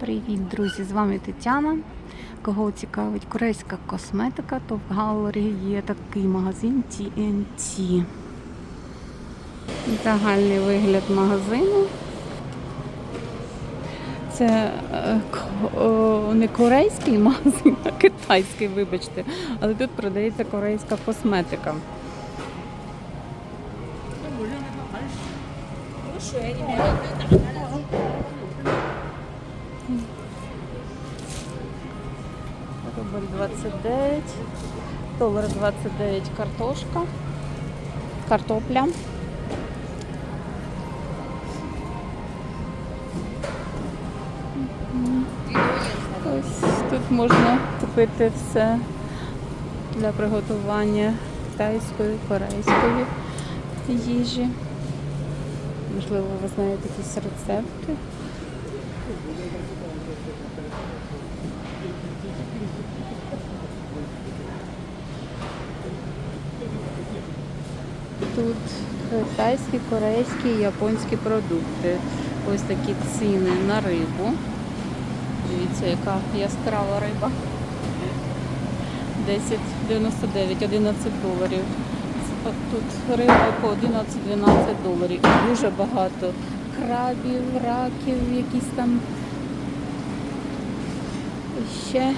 Привіт, друзі! З вами Тетяна. Кого цікавить корейська косметика, то в галері є такий магазин TNT. Загальний вигляд магазину. Це е, не корейський магазин, а китайський, вибачте. Але тут продається корейська косметика. 29, долар 29 картошка, картопля. Ось тут можна купити все для приготування китайської, корейської їжі. Можливо, ви знаєте якісь рецепти. Тут китайські, корейські і японські продукти. Ось такі ціни на рибу. Дивіться, яка яскрава риба. 10,99, 11 доларів. Тут риба по 11-12 доларів. Дуже багато крабів, раків, якісь там І ще.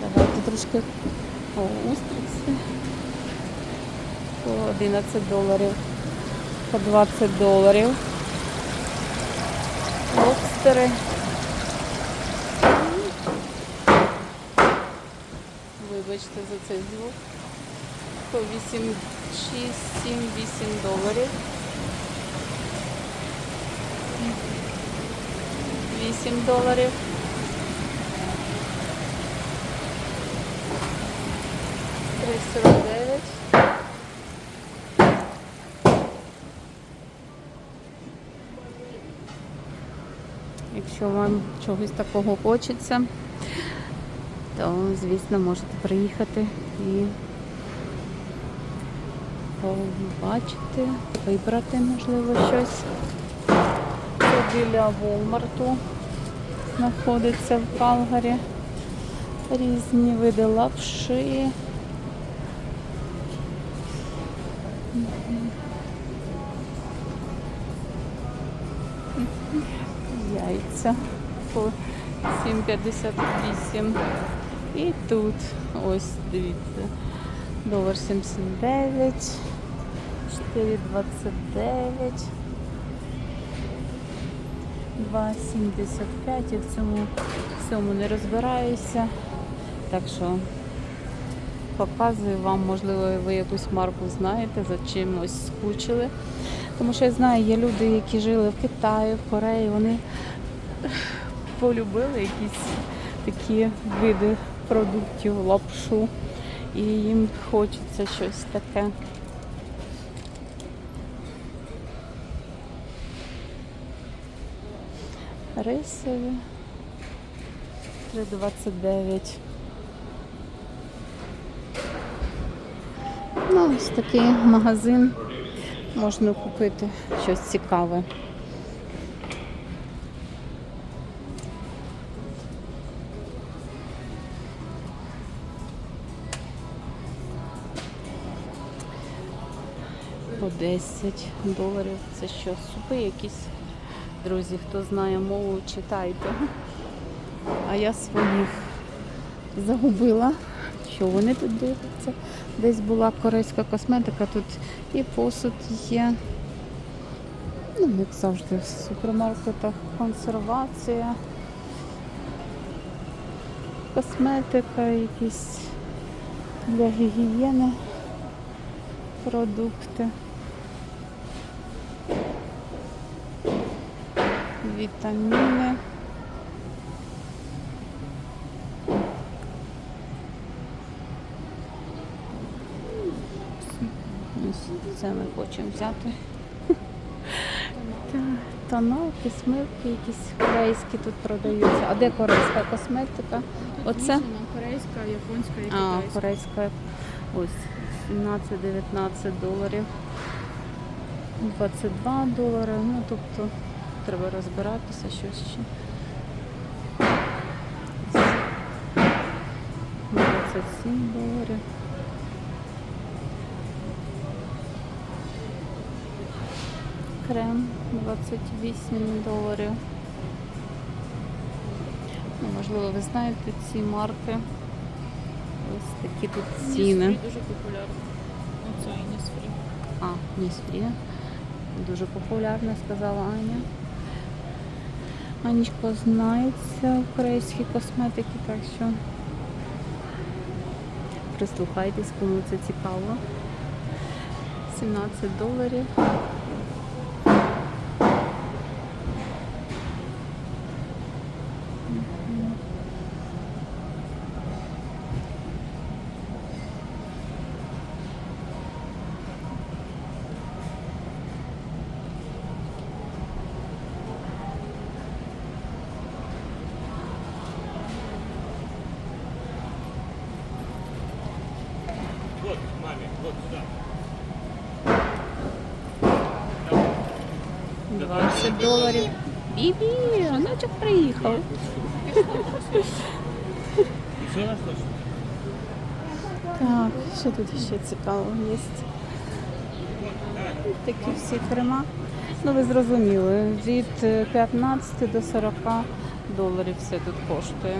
Давайте трошки о, устриці по 11 доларів, по 20 доларів. Лобстери. Вибачте за цей звук. По 8, 6, 7, 8 доларів. 8 доларів. Три Якщо вам чогось такого хочеться, то, звісно, можете приїхати і побачити, вибрати, можливо, щось. Це біля Волмарту знаходиться в Калгарі. Різні види лапши. Яйця по 7,58. І тут ось дивіться. Долар 79, 4,29, 2,75. Я в цьому всьому не розбираюся. Так що показую вам, можливо, ви якусь марку знаєте, за чимось скучили. Тому що я знаю, є люди, які жили в Китаї, в Кореї, вони полюбили якісь такі види продуктів, лапшу, і їм хочеться щось таке. Рисові 3,29. Ну, ось такий магазин. Можна купити щось цікаве. По 10 доларів. Це що, супи якісь? Друзі, хто знає мову, читайте. А я своїх загубила. Що вони тут дивляться? Десь була корейська косметика, тут і посуд є. Ну, як завжди, в супермаркетах консервація, косметика, якісь для гігієни продукти. Вітаміни. Ось Це ми хочемо взяти. Тоналки, смивки якісь корейські тут продаються. А де корейська косметика? Оце? Корейська, японська і А, корейська ось 17-19 доларів. 22 долари. Ну тобто треба розбиратися, що ще. 27 доларів. Крем 28 доларів. Ну, можливо, ви знаєте ці марки. Ось такі тут ціни. Нісфрі дуже популярно. Оце і Нісфрі. А, Нісфрі. Дуже популярна, сказала Аня. Анічка знається корейській косметики, так що прислухайтесь, кому це цікаво. 17 доларів. 20 доларів. Бібі, онучок приїхав. Так, що тут ще цікаво є? Такі всі крема. Ну, ви зрозуміли, від е, 15 до 40 доларів все тут коштує.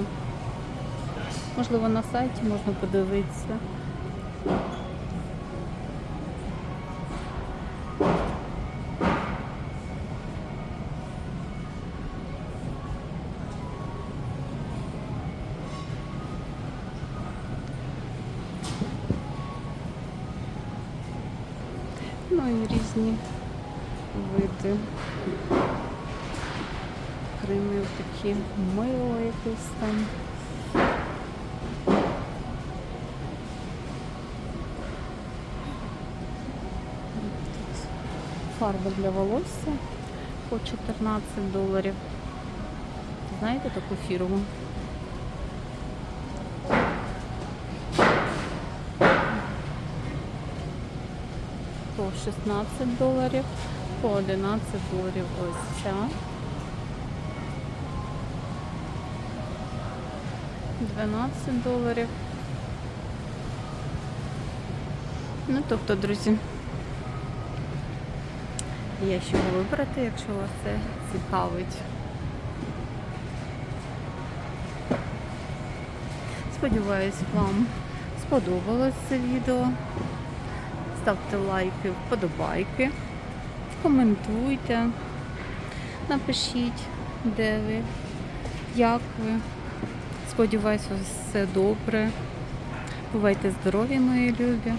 Можливо, на сайті можна подивитися. Ну і різні види. Кремів такі мило якесь там. Тут фарба для волосся по 14 доларів. Знаєте таку фірму? 16 доларів, по 11 доларів ось ця. 12 доларів. Ну, тобто, друзі, є що вибрати, якщо вас це цікавить. Сподіваюсь, вам сподобалось це відео. Ставте лайки, вподобайки, коментуйте, напишіть, де ви, як ви. Вас все добре. Бувайте здорові, мої любі.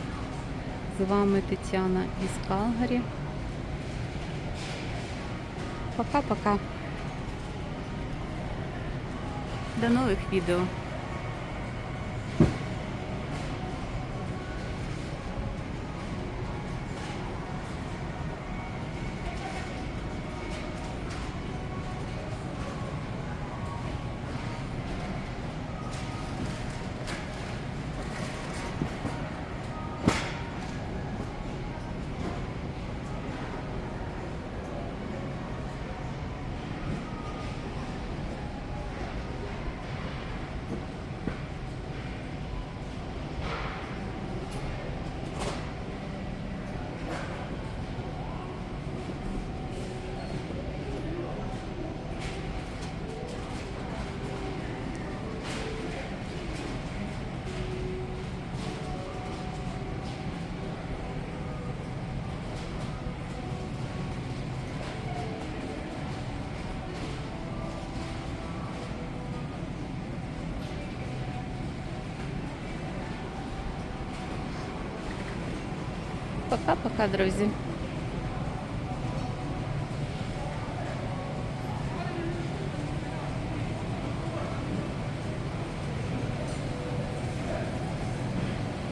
З вами Тетяна із Калгарі. Пока-пока. До нових відео. Пока-пока, друзі.